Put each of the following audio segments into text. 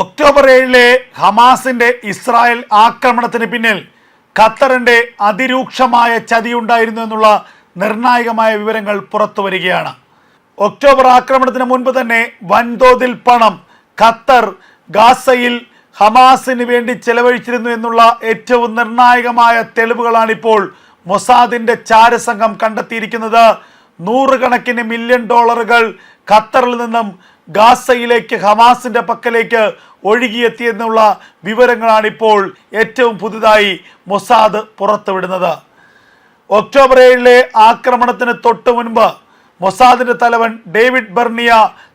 October ഏഴിലെ ഹമാസിന്റെ Israel ആക്രമണത്തിന് പിന്നിൽ ഖത്തറിന്റെ അതിരൂക്ഷമായ ചതിയുണ്ടായിരുന്നു എന്നുള്ള നിർണായകമായ വിവരങ്ങൾ പുറത്തു വരികയാണ്. ഒക്ടോബർ ആക്രമണത്തിന് മുൻപ് തന്നെ വൻതോതിൽ പണം ഖത്തർ ഗാസയിൽ ഹമാസിന് വേണ്ടി ചെലവഴിച്ചിരുന്നു എന്നുള്ള ഏറ്റവും നിർണായകമായ തെളിവുകളാണിപ്പോൾ മൊസാദിന്റെ ചാരസംഘം കണ്ടെത്തിയിരിക്കുന്നത്. നൂറുകണക്കിന് മില്യൺ ഡോളറുകൾ ഖത്തറിൽ നിന്നും ഗാസയിലേക്ക് ഹമാസിന്റെ പക്കലേക്ക് ഒഴുകിയെത്തിയെന്നുള്ള വിവരങ്ങളാണ് ഇപ്പോൾ ഏറ്റവും പുതുതായി മൊസാദ് പുറത്തുവിടുന്നത്. ഒക്ടോബർ ഏഴിലെ ആക്രമണത്തിന് തൊട്ടു മുൻപ് മൊസാദിന്റെ തലവൻ ഡേവിഡ് ബെർണിയ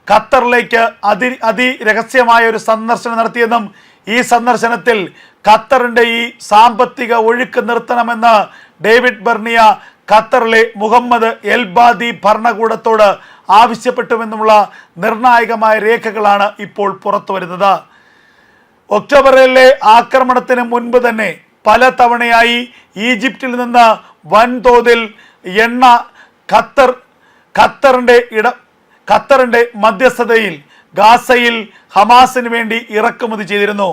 ഖത്തറിലേക്ക് അതി അതിരഹസ്യമായ ഒരു സന്ദർശനം നടത്തിയെന്നും ഈ സന്ദർശനത്തിൽ ഖത്തറിന്റെ ഈ സാമ്പത്തിക ഒഴുക്ക് നിർത്തണമെന്ന് ഡേവിഡ് ബെർണിയ ഖത്തറിലെ മുഹമ്മദ് എൽബാദി ഭരണകൂടത്തോട് ആവശ്യപ്പെട്ടുവെന്നുമുള്ള നിർണായകമായ രേഖകളാണ് ഇപ്പോൾ പുറത്തു വരുന്നത് ഒക്ടോബറിലെ ആക്രമണത്തിന് മുൻപ് തന്നെ പല തവണയായി ഈജിപ്തിൽ നിന്ന് വൻതോതിൽ എണ്ണ ഖത്തർ ഖത്തറിന്റെ ഇട ഖത്തറിന്റെ മധ്യസ്ഥതയിൽ ഗാസയിൽ ഹമാസിന് വേണ്ടി ഇറക്കുമതി ചെയ്തിരുന്നു.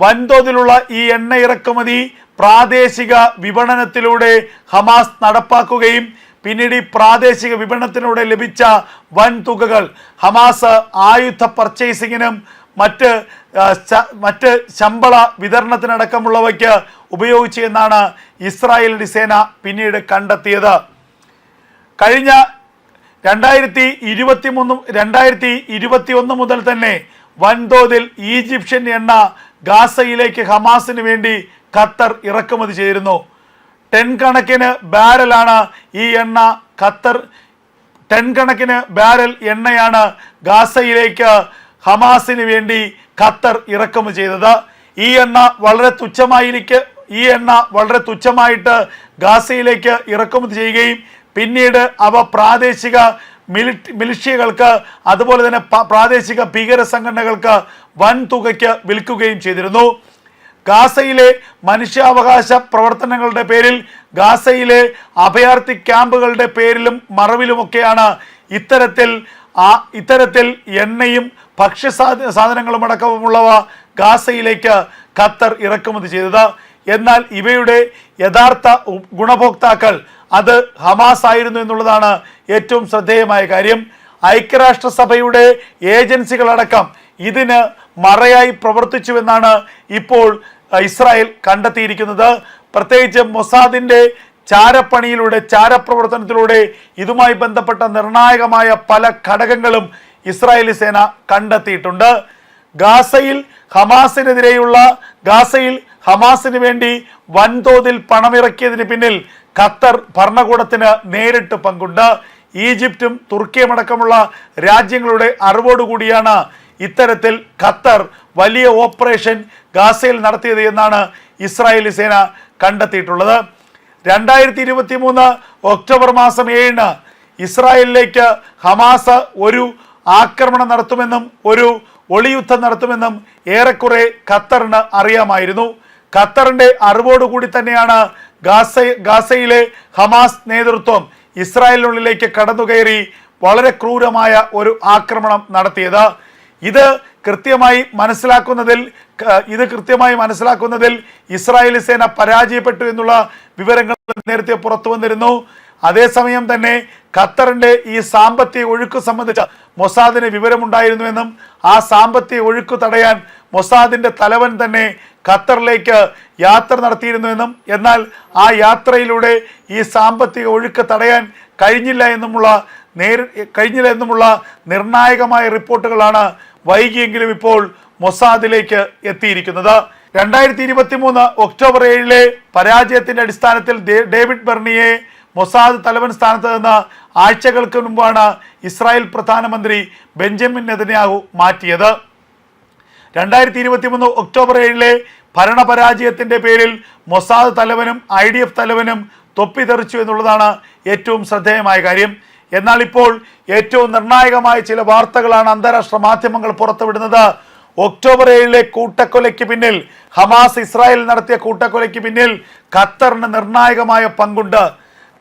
വൻതോതിലുള്ള ഈ എണ്ണ ഇറക്കുമതി പ്രാദേശിക വിപണനത്തിലൂടെ ഹമാസ് നടപ്പാക്കുകയും പിന്നീട് ഈ പ്രാദേശിക വിപണനത്തിലൂടെ ലഭിച്ച വൻതുകകൾ ഹമാസ് ആയുധ പർച്ചേസിങ്ങിനും മറ്റ് മറ്റ് ശമ്പള വിതരണത്തിനടക്കമുള്ളവയ്ക്ക് ഉപയോഗിച്ചു എന്നാണ് ഇസ്രായേലിന്റെ സേന പിന്നീട് കണ്ടെത്തിയത്. കഴിഞ്ഞ രണ്ടായിരത്തി ഇരുപത്തി മൂന്ന് രണ്ടായിരത്തി ഇരുപത്തി ഒന്ന് മുതൽ തന്നെ വൻതോതിൽ ഈജിപ്ഷ്യൻ എണ്ണ ഗാസയിലേക്ക് ഹമാസിന് വേണ്ടി ഖത്തർ ഇറക്കുമതി ചെയ്തിരുന്നു. ടെൻ കണക്കിന് ബാരലാണ് ഈ എണ്ണ ഖത്തർ ടെൻ കണക്കിന് ബാരൽ എണ്ണയാണ് ഗാസയിലേക്ക് ഹമാസിന് വേണ്ടി ഖത്തർ ഇറക്കുമതി ചെയ്തത്. ഈ എണ്ണ വളരെ തുച്ഛമായിരിക്ക ഈ എണ്ണ വളരെ തുച്ഛമായിട്ട് ഗാസയിലേക്ക് ഇറക്കുമതി ചെയ്യുകയും പിന്നീട് അവ പ്രാദേശിക മിലിറ്റ് മിലിഷ്യകൾക്ക് അതുപോലെ തന്നെ പ്രാദേശിക ഭീകര സംഘടനകൾക്ക് വൻ തുകയ്ക്ക് വിൽക്കുകയും ചെയ്തിരുന്നു. ഗാസയിലെ മനുഷ്യാവകാശ പ്രവർത്തനങ്ങളുടെ പേരിൽ ഗാസയിലെ അഭയാർത്ഥി ക്യാമ്പുകളുടെ പേരിലും മറവിലുമൊക്കെയാണ് ഇത്തരത്തിൽ ആ ഇത്തരത്തിൽ എണ്ണയും ഭക്ഷ്യ സാധന സാധനങ്ങളും അടക്കമുള്ളവ ഗാസയിലേക്ക് ഖത്തർ ഇറക്കുമതി ചെയ്തത്. എന്നാൽ ഇവയുടെ യഥാർത്ഥ ഗുണഭോക്താക്കൾ അത് ഹമാസ് ആയിരുന്നു എന്നുള്ളതാണ് ഏറ്റവും ശ്രദ്ധേയമായ കാര്യം. ഐക്യരാഷ്ട്രസഭയുടെ ഏജൻസികളടക്കം ഇതിന് മറയായി പ്രവർത്തിച്ചുവെന്നാണ് ഇപ്പോൾ ഇസ്രായേൽ കണ്ടെത്തിയിരിക്കുന്നത്. പ്രത്യേകിച്ച് മൊസാദിന്റെ ചാരപ്പണിയിലൂടെ ചാരപ്രവർത്തനത്തിലൂടെ ഇതുമായി ബന്ധപ്പെട്ട നിർണായകമായ പല ഘടകങ്ങളും ഇസ്രായേലി സേന കണ്ടെത്തിയിട്ടുണ്ട്. ഗാസയിൽ ഹമാസിനെതിരെയുള്ള ഗാസയിൽ ഹമാസിന് വേണ്ടി വൻതോതിൽ പണമിറക്കിയതിന് പിന്നിൽ ഖത്തർ ഭരണകൂടത്തിന് നേരിട്ട് പങ്കുണ്ട്. ഈജിപ്തും തുർക്കിയും അടക്കമുള്ള രാജ്യങ്ങളുടെ അറിവോടുകൂടിയാണ് ഇത്തരത്തിൽ ഖത്തർ വലിയ ഓപ്പറേഷൻ ഗാസയിൽ നടത്തിയത് എന്നാണ് ഇസ്രായേലി സേന കണ്ടെത്തിയിട്ടുള്ളത്. രണ്ടായിരത്തി ഇരുപത്തി മൂന്ന് ഒക്ടോബർ മാസം ഏഴിന് ഇസ്രായേലിലേക്ക് ഹമാസ് ഒരു ആക്രമണം നടത്തുമെന്നും ഒരു ഒളിയുദ്ധം നടത്തുമെന്നും ഏറെക്കുറെ ഖത്തറിന് അറിയാമായിരുന്നു. ഖത്തറിന്റെ അറിവോടുകൂടി തന്നെയാണ് ഗാസ ഗാസയിലെ ഹമാസ് നേതൃത്വം ഇസ്രായേലിനുള്ളിലേക്ക് കടന്നുകയറി വളരെ ക്രൂരമായ ഒരു ആക്രമണം നടത്തിയത്. ഇത് കൃത്യമായി മനസ്സിലാക്കുന്നതിൽ ഇത് കൃത്യമായി മനസ്സിലാക്കുന്നതിൽ ഇസ്രായേലി സേന പരാജയപ്പെട്ടു എന്നുള്ള വിവരങ്ങൾ നേരത്തെ പുറത്തു വന്നിരുന്നു. അതേസമയം തന്നെ ഖത്തറിന്റെ ഈ സാമ്പത്തിക ഒഴുക്ക് സംബന്ധിച്ച മൊസാദിന് വിവരമുണ്ടായിരുന്നുവെന്നും ആ സാമ്പത്തിക ഒഴുക്ക് തടയാൻ മൊസാദിന്റെ തലവൻ തന്നെ ഖത്തറിലേക്ക് യാത്ര നടത്തിയിരുന്നുവെന്നും എന്നാൽ ആ യാത്രയിലൂടെ ഈ സാമ്പത്തിക ഒഴുക്ക് തടയാൻ കഴിഞ്ഞില്ല എന്നുമുള്ള നേരി കഴിഞ്ഞില്ല എന്നുമുള്ള നിർണായകമായ റിപ്പോർട്ടുകളാണ് വൈകിയെങ്കിലും ഇപ്പോൾ മൊസാദിലേക്ക് എത്തിയിരിക്കുന്നത്. രണ്ടായിരത്തി ഇരുപത്തി മൂന്ന് ഒക്ടോബർ ഏഴിലെ പരാജയത്തിന്റെ അടിസ്ഥാനത്തിൽ ഡേവിഡ് ബെർണിയെ മൊസാദ് തലവൻ സ്ഥാനത്ത് നിന്ന് ആഴ്ചകൾക്ക് മുമ്പാണ് ഇസ്രായേൽ പ്രധാനമന്ത്രി ബെഞ്ചമിൻ നെതന്യാഹു മാറ്റിയത്. രണ്ടായിരത്തി ഇരുപത്തി മൂന്ന് ഒക്ടോബർ ഏഴിലെ ഭരണപരാജയത്തിന്റെ പേരിൽ മൊസാദ് തലവനും ഐ ഡി എഫ് തലവനും തൊപ്പിതെറിച്ചു എന്നുള്ളതാണ് ഏറ്റവും ശ്രദ്ധേയമായ കാര്യം. എന്നാൽ ഇപ്പോൾ ഏറ്റവും നിർണായകമായ ചില വാർത്തകളാണ് അന്താരാഷ്ട്ര മാധ്യമങ്ങൾ പുറത്തുവിടുന്നത്. ഒക്ടോബർ ഏഴിലെ കൂട്ടക്കൊലയ്ക്ക് പിന്നിൽ ഹമാസ് ഇസ്രായേൽ നടത്തിയ കൂട്ടക്കൊലയ്ക്ക് പിന്നിൽ ഖത്തറിന് നിർണായകമായ പങ്കുണ്ട്.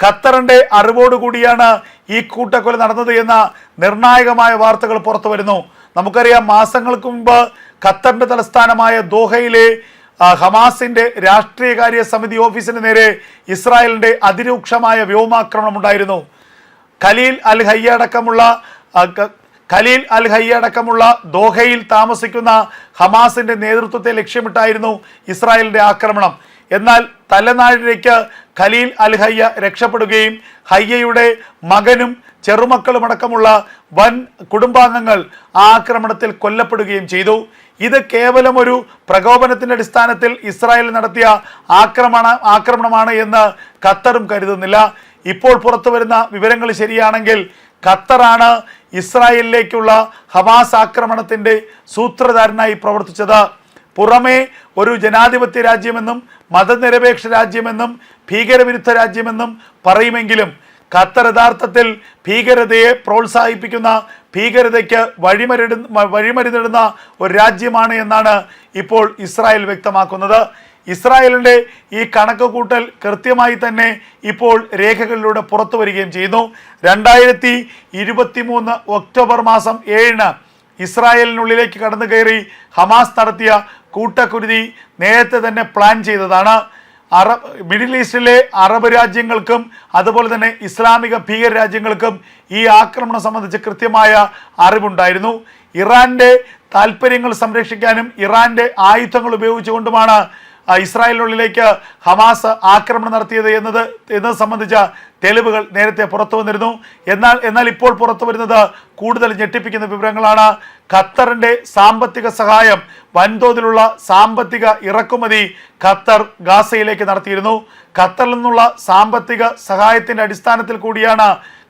ഖത്തറിന്റെ അറിവോടുകൂടിയാണ് ഈ കൂട്ടക്കൊല നടന്നത് എന്ന നിർണായകമായ വാർത്തകൾ പുറത്തു വരുന്നു. നമുക്കറിയാം മാസങ്ങൾക്ക് മുമ്പ് ഖത്തറിന്റെ തലസ്ഥാനമായ ദോഹയിലെ ഹമാസിന്റെ രാഷ്ട്രീയകാര്യ സമിതി ഓഫീസിന് നേരെ ഇസ്രായേലിന്റെ അതിരൂക്ഷമായ വ്യോമാക്രമണം ഉണ്ടായിരുന്നു. ഖലീൽ അൽ ഹയ്യ അടക്കമുള്ള ഖലീൽ അൽ ഹയ്യ അടക്കമുള്ള ദോഹയിൽ താമസിക്കുന്ന ഹമാസിന്റെ നേതൃത്വത്തെ ലക്ഷ്യമിട്ടായിരുന്നു ഇസ്രായേലിന്റെ ആക്രമണം. എന്നാൽ തലനാടിലേക്ക് ഖലീൽ അൽ ഹയ്യ രക്ഷപ്പെടുകയും ഹയ്യയുടെ മകനും ചെറുമക്കളുമടക്കമുള്ള വൻ കുടുംബാംഗങ്ങൾ ആ ആക്രമണത്തിൽ കൊല്ലപ്പെടുകയും ചെയ്തു. ഇത് കേവലം ഒരു പ്രകോപനത്തിന്റെ അടിസ്ഥാനത്തിൽ ഇസ്രായേൽ നടത്തിയ ആക്രമണ ആക്രമണമാണ് എന്ന് ഖത്തറും കരുതുന്നില്ല. ഇപ്പോൾ പുറത്തു വരുന്ന വിവരങ്ങൾ ശരിയാണെങ്കിൽ ഖത്തറാണ് ഇസ്രായേലിലേക്കുള്ള ഹമാസ് ആക്രമണത്തിന്റെ സൂത്രധാരനായി പ്രവർത്തിച്ചത്. പുറമേ ഒരു ജനാധിപത്യ രാജ്യമെന്നും മതനിരപേക്ഷ രാജ്യമെന്നും ഭീകരവിരുദ്ധ രാജ്യമെന്നും പറയുമെങ്കിലും ഖത്തർ യഥാർത്ഥത്തിൽ ഭീകരതയെ പ്രോത്സാഹിപ്പിക്കുന്ന ഭീകരതയ്ക്ക് വഴിമരുട വഴിമരുന്നിടുന്ന ഒരു രാജ്യമാണ് എന്നാണ് ഇപ്പോൾ ഇസ്രായേൽ വ്യക്തമാക്കുന്നത്. ഇസ്രായേലിന്റെ ഈ കണക്ക് കൂട്ടൽ കൃത്യമായി തന്നെ ഇപ്പോൾ രേഖകളിലൂടെ പുറത്തു വരികയും ചെയ്യുന്നു. രണ്ടായിരത്തി ഇരുപത്തി മൂന്ന് ഒക്ടോബർ മാസം ഏഴിന് ഇസ്രായേലിനുള്ളിലേക്ക് കടന്നു കയറി ഹമാസ് നടത്തിയ കൂട്ടക്കുരുതി നേരത്തെ തന്നെ പ്ലാൻ ചെയ്തതാണ്. അറബ് മിഡിൽ ഈസ്റ്റിലെ അറബ് രാജ്യങ്ങൾക്കും അതുപോലെ തന്നെ ഇസ്ലാമിക ഭീകര രാജ്യങ്ങൾക്കും ഈ ആക്രമണം സംബന്ധിച്ച് കൃത്യമായ അറിവുണ്ടായിരുന്നു. ഇറാന്റെ താല്പര്യങ്ങൾ സംരക്ഷിക്കാനും ഇറാന്റെ ആയുധങ്ങൾ ഉപയോഗിച്ചുകൊണ്ടുമാണ് ഇസ്രായേലിനുള്ളിലേക്ക് ഹമാസ് ആക്രമണം നടത്തിയത് എന്നത് എന്നത് സംബന്ധിച്ച തെളിവുകൾ നേരത്തെ പുറത്തു വന്നിരുന്നു. എന്നാൽ എന്നാൽ ഇപ്പോൾ പുറത്തു വരുന്നത് കൂടുതൽ ഞെട്ടിപ്പിക്കുന്ന വിവരങ്ങളാണ്. ഖത്തറിന്റെ സാമ്പത്തിക സഹായം വൻതോതിലുള്ള സാമ്പത്തിക ഇറക്കുമതി ഖത്തർ ഗാസയിലേക്ക് നടത്തിയിരുന്നു. ഖത്തറിൽ നിന്നുള്ള സാമ്പത്തിക സഹായത്തിന്റെ അടിസ്ഥാനത്തിൽ കൂടിയാണ്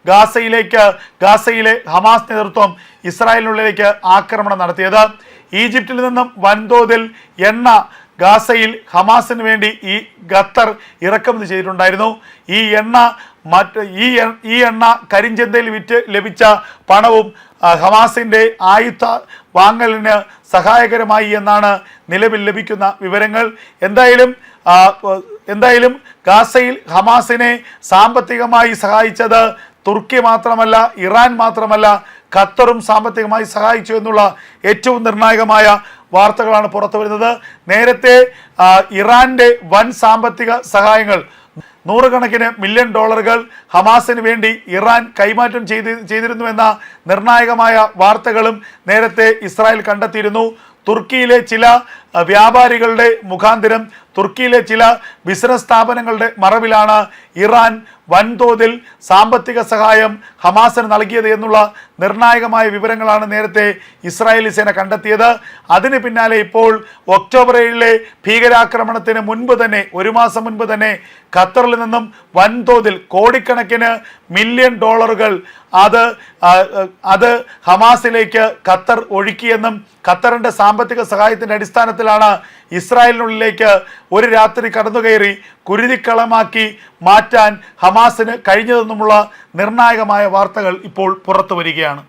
ഗാസയിലേക്ക് ഗാസയിലെ ഹമാസ് നേതൃത്വം ഇസ്രായേലിനുള്ളിലേക്ക് ആക്രമണം നടത്തിയത്. ഈജിപ്തിൽ നിന്നും വൻതോതിൽ എണ്ണ ഗാസയിൽ ഹമാസിന് വേണ്ടി ഈ ഖത്തർ ഇറക്കുമതി ചെയ്തിട്ടുണ്ടായിരുന്നു. ഈ എണ്ണ മറ്റ് ഈ ഈ എണ്ണ കരിഞ്ചന്തയിൽ വിറ്റ് ലഭിച്ച പണവും ഹമാസിന്റെ ആയുധ വാങ്ങലിന് സഹായകരമായി എന്നാണ് നിലവിൽ ലഭിക്കുന്ന വിവരങ്ങൾ. എന്തായാലും എന്തായാലും ഗാസയിൽ ഹമാസിനെ സാമ്പത്തികമായി സഹായിച്ചത് തുർക്കി മാത്രമല്ല ഇറാൻ മാത്രമല്ല ഖത്തറും സാമ്പത്തികമായി സഹായിച്ചു എന്നുള്ള ഏറ്റവും നിർണായകമായ വാർത്തകളാണ് പുറത്തു വരുന്നത്. നേരത്തെ ഇറാന്റെ വൻ സാമ്പത്തിക സഹായങ്ങൾ നൂറുകണക്കിന് മില്യൺ ഡോളറുകൾ ഹമാസിന് വേണ്ടി ഇറാൻ കൈമാറ്റം ചെയ്ത് ചെയ്തിരുന്നുവെന്ന നിർണായകമായ വാർത്തകളും നേരത്തെ ഇസ്രായേൽ കണ്ടെത്തിയിരുന്നു. തുർക്കിയിലെ ചില വ്യാപാരികളുടെ മുഖാന്തരം തുർക്കിയിലെ ചില ബിസിനസ് സ്ഥാപനങ്ങളുടെ മറവിലാണ് ഇറാൻ വൻതോതിൽ സാമ്പത്തിക സഹായം ഹമാസിന് നൽകിയത് എന്നുള്ള നിർണായകമായ വിവരങ്ങളാണ് നേരത്തെ ഇസ്രായേലി സേന കണ്ടെത്തിയത്. അതിന് പിന്നാലെ ഇപ്പോൾ ഒക്ടോബർ ഏഴിലെ ഭീകരാക്രമണത്തിന് മുൻപ് തന്നെ ഒരു മാസം മുൻപ് തന്നെ ഖത്തറിൽ നിന്നും വൻതോതിൽ കോടിക്കണക്കിന് മില്യൺ ഡോളറുകൾ അത് അത് ഹമാസിലേക്ക് ഖത്തർ ഒഴുക്കിയെന്നും ഖത്തറിന്റെ സാമ്പത്തിക സഹായത്തിന്റെ അടിസ്ഥാനത്തിലാണ് ഇസ്രായേലിനുള്ളിലേക്ക് ഒരു രാത്രി കടന്നുകയറി കുരുതിക്കളമാക്കി മാറ്റാൻ ഹമാസിന് കഴിഞ്ഞതെന്നുമുള്ള നിർണായകമായ വാർത്തകൾ ഇപ്പോൾ പുറത്തു വരികയാണ്.